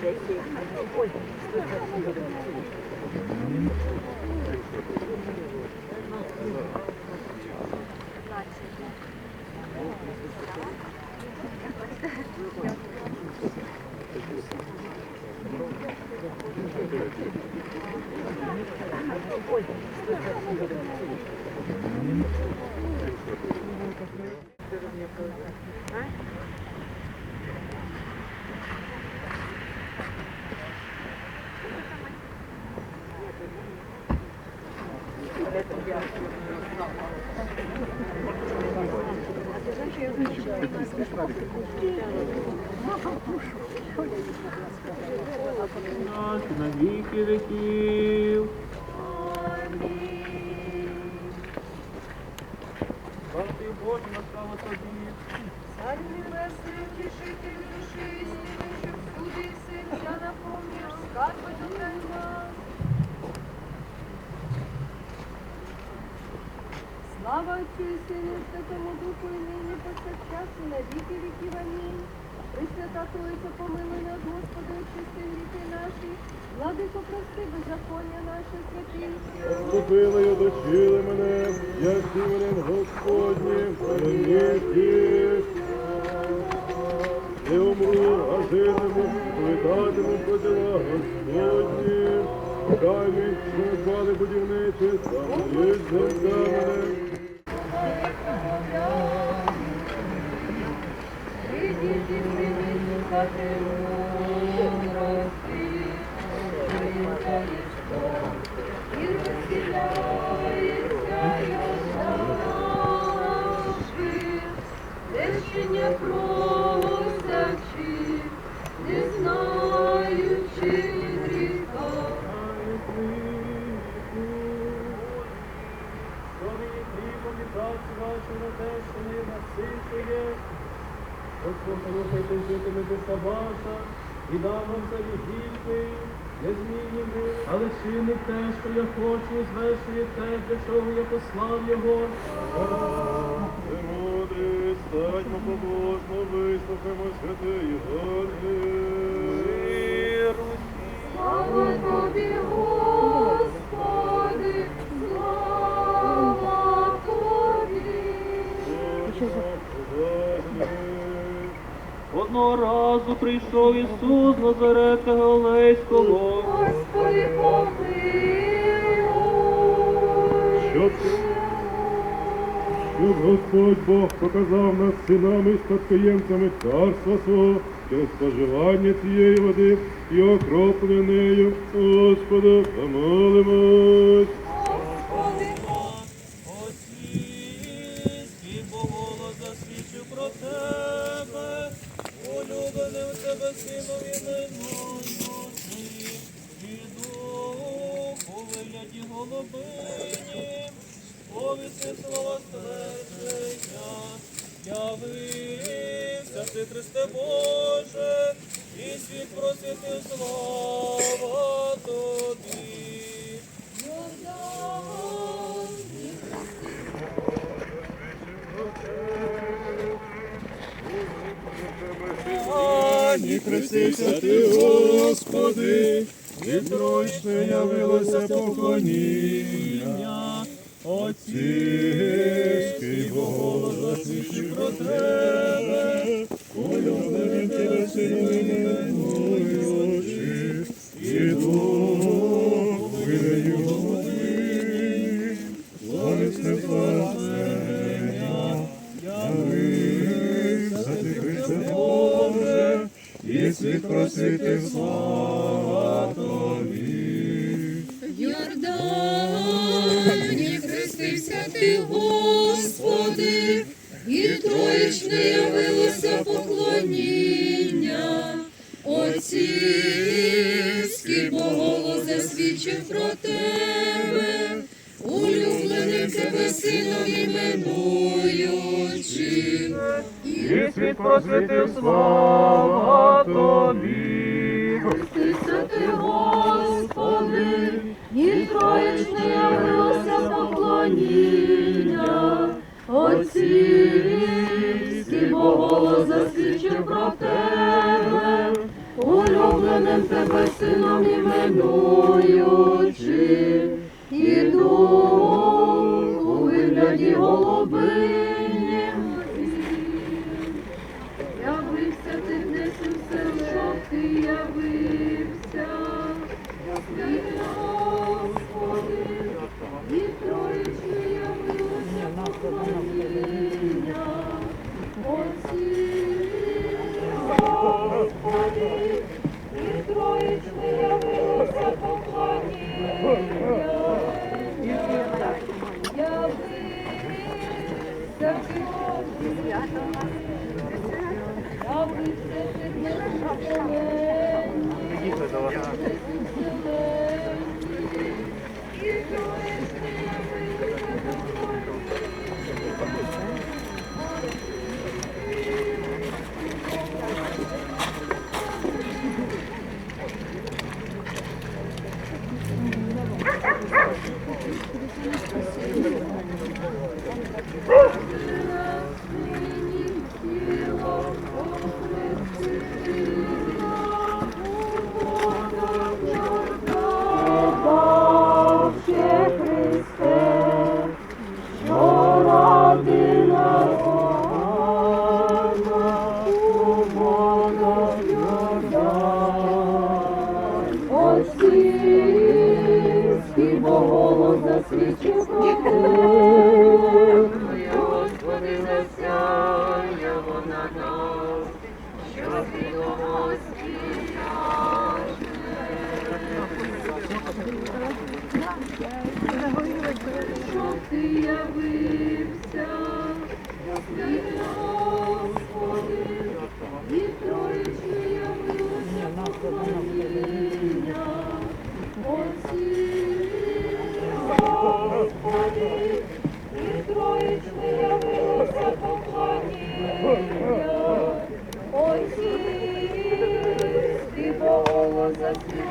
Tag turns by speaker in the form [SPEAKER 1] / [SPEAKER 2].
[SPEAKER 1] 人行还是过，就是看路
[SPEAKER 2] 的问题。Наш на віки віків. Тобі, Боже, настало тобі. Царю небесний, утішитель Слава Отцю Святому Духу, і нині повсякчас і на віки віків. Амінь. Пресвята Тройця, помилуй нас, Господи, очисти гріхи наші, владико, прости, беззаконня наше, святий.
[SPEAKER 3] Вступили й одочили мене, як іменем Господнім, переміг Не умру, а житиму, повідатиму про дела Господні. Хай мій шукали будівничі, замоліть за мене.
[SPEAKER 1] Thank you. Житиме душа ваша, і дам вам за незмінні ми, але чини те, що я хочу, звершує те, для чого я послав його.
[SPEAKER 3] Ти стать статьмо побожно, вислухаймо святий Євангелій.
[SPEAKER 2] Слава тобі,
[SPEAKER 1] Разу прийшов Ісус Назарета Галилейського.
[SPEAKER 2] Господи, помилуй.
[SPEAKER 3] Щоб, щоб Господь Бог показав нас синами і спадкоємцями царства свого через споживання цієї води і окроплення нею. Господа, помолимось.
[SPEAKER 1] Улюбленим тебе синові неминучий, і духу вигляді голубині, повісти слова ствердження, явився ти, Христе Боже, і світ просвітив слава тобі.
[SPEAKER 3] Ані хрестився ти, Господи, відрочне явилося поклоніння. Отцівський Бог засвідчив про тебе, улюбленим тебе мої очі, і дух просвітив слава тобі.
[SPEAKER 2] Йордані хрестився ти, Господи, і троєчне явилося поклоніння. Отцівський Боголос засвідчив про тебе, улюбленим тебе сином іменуючи. І
[SPEAKER 1] світ просвітив слава тобі.
[SPEAKER 2] Ти, Господи, і троєчне явилося поклоніння. Отцівський Боголос засвідчив про тебе, улюбленим тебе, сином іменуючи, і дух у вигляді голубині. Please. Господи, засяє вона нас, що свідомо Що ти явився, Господи, і троїчі явилося поклоніння. Отці, ти Бога засвятив,